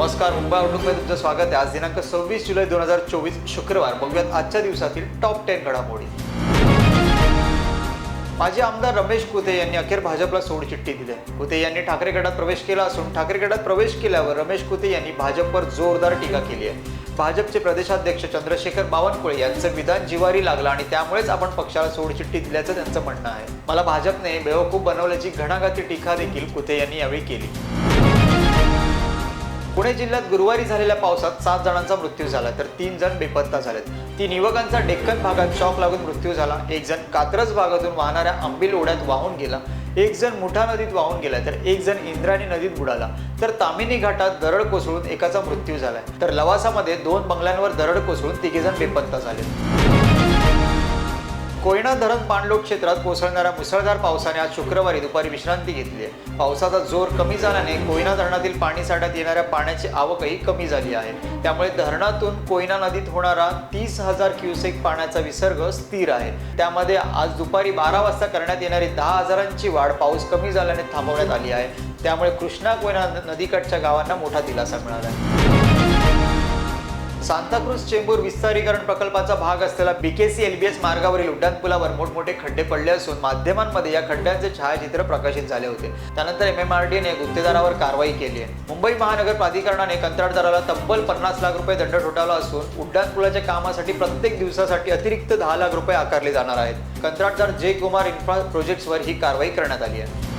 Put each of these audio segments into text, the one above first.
नमस्कार मुंबई आउटलुकमध्ये तुमचं स्वागत आहे. आज दिनांक सव्वीस जुलै दोन हजार चोवीस शुक्रवार. बघूयात आजच्या दिवसातील टॉप टेन घडामोडी. माजी आमदार रमेश कुते यांनी अखेर भाजपला सोडचिठ्ठी दिली. आहे. कुते यांनी ठाकरे गटात प्रवेश केला असून ठाकरे गटात प्रवेश केल्यावर रमेश कुते यांनी भाजपवर जोरदार टीका केली आहे. भाजपचे प्रदेशाध्यक्ष चंद्रशेखर बावनकुळे यांचं विधान जिवारी लागलं आणि त्यामुळेच आपण पक्षाला सोडचिठ्ठी दिल्याचं त्यांचं म्हणणं आहे. मला भाजपने बेवकूफ बनवल्याची घणाघाती टीका देखील कुते यांनी यावेळी केली. पुणे जिल्ह्यात गुरुवारी झालेल्या पावसात सात जणांचा मृत्यू झाला तर तीन जण बेपत्ता झालेत. तीन युवकांचा डेक्कन भागात शॉक लागून मृत्यू झाला. एक जण कात्रज भागातून वाहणाऱ्या आंबील ओढ्यात वाहून गेला. एक जण मुठा नदीत वाहून गेला तर एक जण इंद्राणी नदीत बुडाला. तर तामिनी घाटात दरड कोसळून एकाचा मृत्यू झालाय तर लवासामध्ये दोन बंगल्यांवर दरड कोसळून तिघे जण बेपत्ता झाले. कोयना धरण पाणलोट क्षेत्रात कोसळणाऱ्या मुसळधार पावसाने आज शुक्रवारी दुपारी विश्रांती घेतली आहे. पावसाचा जोर कमी झाल्याने कोयना धरणातील पाणी साठ्यात येणाऱ्या पाण्याची आवकही कमी झाली आहे. त्यामुळे धरणातून कोयना नदीत होणारा तीस हजार क्युसेक पाण्याचा विसर्ग स्थिर आहे. त्यामध्ये आज दुपारी बारा वाजता करण्यात येणारी दहा हजारांची वाढ पाऊस कमी झाल्याने थांबवण्यात आली आहे. त्यामुळे कृष्णा कोयना नदीकाठच्या गावांना मोठा दिलासा मिळाला आहे. सांताक्रूज चेंबूर विस्तारीकरण प्रकल्पाचा भाग असलेला बीकेसी एलबीएस मार्गावरील उड्डाणपुलावर मोठमोठे खड्डे पडले असून माध्यमांमध्ये या खड्ड्यांचे छायाचित्र प्रकाशित झाले होते. त्यानंतर एम एम आर डीने गुत्तेदारावर कारवाई केली आहे. मुंबई महानगर प्राधिकरणाने कंत्राटदाराला तब्बल पन्नास लाख रुपये दंड ठोठावला असून उड्डाणपुलाच्या कामासाठी प्रत्येक दिवसासाठी अतिरिक्त दहा लाख रुपये आकारले जाणार आहेत. कंत्राटदार जे कुमार इन्फ्रा प्रोजेक्ट्सवर ही कारवाई करण्यात आली आहे.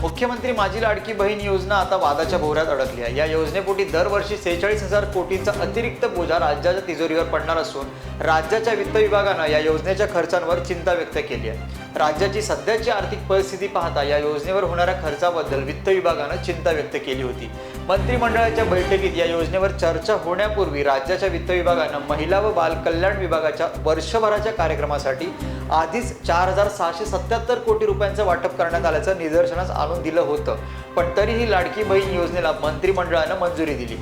मुख्यमंत्री माझी लाडकी बहीण योजना आता वादाच्या भोवऱ्यात अडकली आहे. या योजनेपोटी दरवर्षी सेहेचाळीस हजार कोटींचा अतिरिक्त बोजा राज्याच्या तिजोरीवर पडणार असून राज्याच्या वित्त विभागानं या योजनेच्या खर्चांवर चिंता व्यक्त केली आहे. राज्याची सध्याची आर्थिक परिस्थिती पाहता या योजनेवर होणाऱ्या खर्चाबद्दल वित्त विभागानं चिंता व्यक्त केली होती. मंत्रिमंडळाच्या बैठकीत या योजनेवर चर्चा होण्यापूर्वी राज्याच्या वित्त विभागानं महिला व बाल कल्याण विभागाच्या वर्षभराच्या कार्यक्रमासाठी आधीच चार हजार सहाशे सत्याहत्तर कोटी रुपयांचं वाटप करण्यात आल्याचं निदर्शनास आणून दिलं होतं. पण तरीही लाडकी बहीण योजनेला मंत्रिमंडळानं मंजुरी दिली.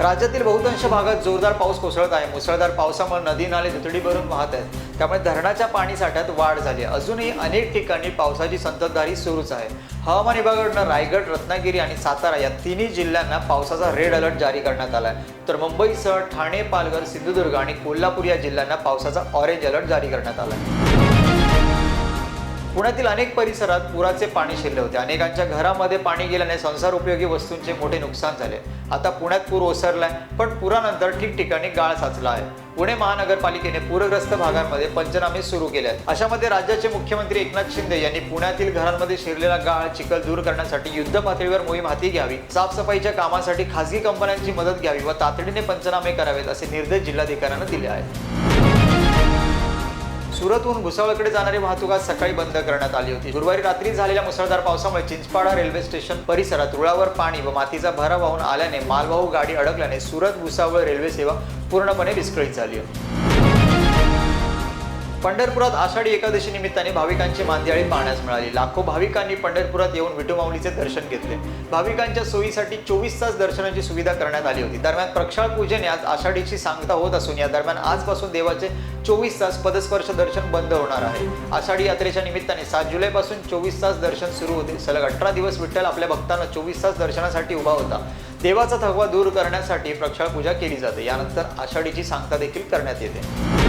राज्यातील बहुतांश भागात जोरदार पाऊस कोसळत आहे. मुसळधार पावसामुळे नदी नाले दुथडी भरून वाहत आहेत. त्यामुळे धरणाच्या पाणी साठ्यात वाढ झाली आहे. अजूनही अनेक ठिकाणी पावसाची संततधारी सुरूच आहे. हवामान विभागाकडून रायगड रत्नागिरी आणि सातारा या तिन्ही जिल्ह्यांना पावसाचा रेड अलर्ट जारी करण्यात आला आहे तर मुंबईसह ठाणे पालघर सिंधुदुर्ग आणि कोल्हापूर या जिल्ह्यांना पावसाचा ऑरेंज अलर्ट जारी करण्यात आला आहे पुण्यातील अनेक परिसरात पुराचे पाणी शिरले होते. अनेकांच्या घरामध्ये पाणी गेल्याने संसार उपयोगी वस्तूंचे मोठे नुकसान झाले. आता पुण्यात पूर ओसरलाय पण पुरानंतर ठिकठिकाणी गाळ साचला आहे. पुणे महानगरपालिकेने पूरग्रस्त भागांमध्ये पंचनामे सुरू केले आहेत. अशामध्ये राज्याचे मुख्यमंत्री एकनाथ शिंदे यांनी पुण्यातील घरांमध्ये शिरलेला गाळ चिखल दूर करण्यासाठी युद्ध पातळीवर मोहीम हाती घ्यावी साफसफाईच्या कामासाठी खासगी कंपन्यांची मदत घ्यावी व तातडीने पंचनामे करावेत असे निर्देश जिल्हाधिकाऱ्यांना दिले आहेत. सुरतहून भुसावळकडे जाणारी वाहतूक आज सकाळी बंद करण्यात आली होती. गुरुवारी रात्री झालेल्या मुसळधार पावसामुळे चिंचपाडा रेल्वे स्टेशन परिसरात रुळावर पाणी व मातीचा भरा वाहून आल्याने मालवाहू गाडी अडकल्याने सुरत भुसावळ रेल्वे सेवा पूर्णपणे विस्कळीत झाली होती. पंढरपुरात आषाढी एकादशी निमित्ताने भाविकांची मांदियाळी पाहण्यास मिळाली. लाखो भाविकांनी पंढरपुरात येऊन विठुमाऊलीचे दर्शन घेतले. भाविकांच्या सोयीसाठी चोवीस तास दर्शनाची सुविधा करण्यात आली होती. दरम्यान प्रक्षाळ पूजेने आज आषाढीची सांगता होत असून या दरम्यान आजपासून देवाचे चोवीस तास पदस्पर्श दर्शन बंद होणार आहे. आषाढी यात्रेच्या निमित्ताने सात जुलैपासून चोवीस तास दर्शन सुरू होते. सलग अठरा दिवस विठ्ठल आपल्या भक्तांना चोवीस तास दर्शनासाठी उभा होता. देवाचा थकवा दूर करण्यासाठी प्रक्षाळ पूजा केली जाते. यानंतर आषाढीची सांगता देखील करण्यात येते.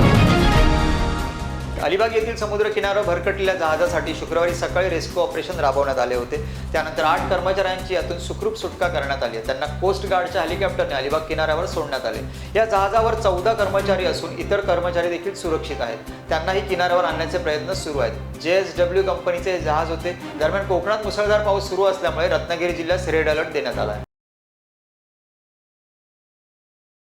अलिबाग येथील समुद्र किनाऱ्यावर भरकटलेल्या जहाजासाठी शुक्रवारी सकाळी रेस्क्यू ऑपरेशन राबवण्यात आले होते. त्यानंतर आठ कर्मचाऱ्यांची यातून सुखरूप सुटका करण्यात आली त्यांना कोस्ट गार्डच्या हेलिकॉप्टरने अलिबाग किनाऱ्यावर सोडण्यात आले. या जहाजावर चौदा कर्मचारी असून इतर कर्मचारी देखील सुरक्षित आहेत. त्यांनाही किनाऱ्यावर आणण्याचे प्रयत्न सुरू आहेत. जे एस डब्ल्यू कंपनीचे हे जहाज होते. दरम्यान कोकणात मुसळधार पाऊस सुरू असल्यामुळे रत्नागिरी जिल्ह्यात रेड अलर्ट देण्यात आला आहे.